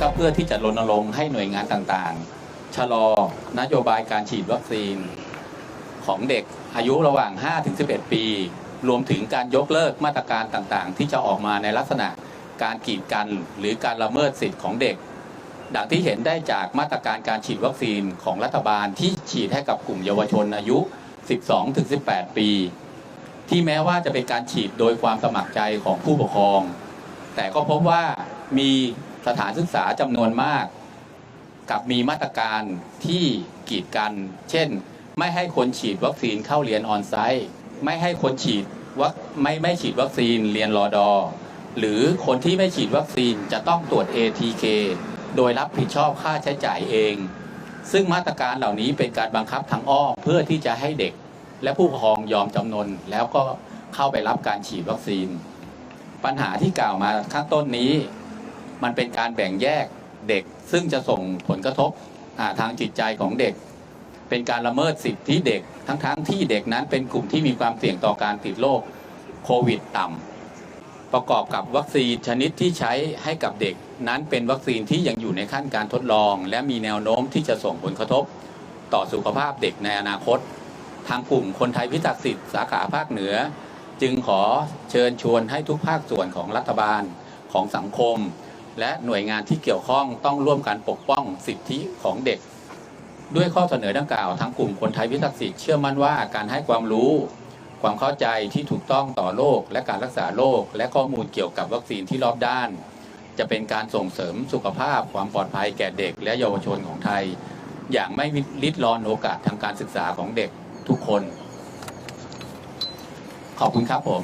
ก็เพื่อที่จะรณรงค์ให้หน่วยงานต่างๆ ชะลอนโยบายการฉีดวัคซีน ของเด็กอายุระหว่าง 5-11 ปี รวมถึงการยกเลิกมาตรการต่างๆ ที่จะออกมาในลักษณะการกีดกันหรือการละเมิดสิทธิ์ของเด็ก ดังที่เห็นได้จากมาตรการการฉีดวัคซีนของรัฐบาลที่ฉีดให้กับกลุ่มเยาวชนอายุ 12-18 ปี ที่แม้ว่าจะเป็นการฉีดโดยความสมัครใจของผู้ปกครอง แต่ก็พบว่ามี สถานศึกษาจำนวนมาก กับมีมาตรการที่กีดกัน เช่น ไม่ให้คนฉีดวัคซีนเข้าเรียนออนไซต์ ไม่ให้คนฉีดวัคไม่ไม่ฉีดวัคซีนเรียนรอดอ หรือคนที่ไม่ฉีดวัคซีนจะต้องตรวจ ATK โดยรับผิดชอบค่าใช้จ่ายเอง ซึ่งมาตรการเหล่านี้เป็นการบังคับทางอ้อมเพื่อที่จะให้เด็ก และผู้ปกครองยอมจำนนแล้วก็เข้าไปรับการฉีดวัคซีน ปัญหาที่กล่าวมาข้างต้นนี้ มันเป็นการแบ่งแยกเด็ก ซึ่งจะส่งผลกระทบทางจิตใจของเด็ก เป็นการละเมิดสิทธิเด็ก ทั้งๆทที่เด็กนั้นเป็นกลุ่มที่มีความเสี่ยงต่อการติดโรคโควิดต่ำประกอบกับวัคซีนชนิดที่ใช้ให้กับเด็กนั้นเป็นวัคซีนที่ยังอยู่ในขั้นการทดลอง และมีแนวโน้มที่จะส่งผลกระทบต่อสุขภาพเด็กในอนาคต ทางกลุ่มคนไทยพิทักษ์สิทธิ์สาขาภาคเหนือ จึงขอเชิญชวนให้ทุกภาคส่วนของรัฐบาลของสังคม และหน่วยงานที่เกี่ยวข้องต้องร่วมกันปกป้องสิทธิของเด็ก ด้วยข้อเสนอดังกล่าวทางกลุ่มคนไทยพิทักษ์สิทธิ์เชื่อมั่นว่าการให้ความรู้ ความเข้าใจที่ถูกต้องต่อโรคและการรักษาโรคและข้อมูลเกี่ยวกับวัคซีนที่รอบด้าน จะเป็นการส่งเสริมสุขภาพความปลอดภัยแก่เด็ก และเยาวชนของไทย อย่างไม่ลิดรอนโอกาสทางการศึกษาของเด็กทุกคน ขอบคุณครับผม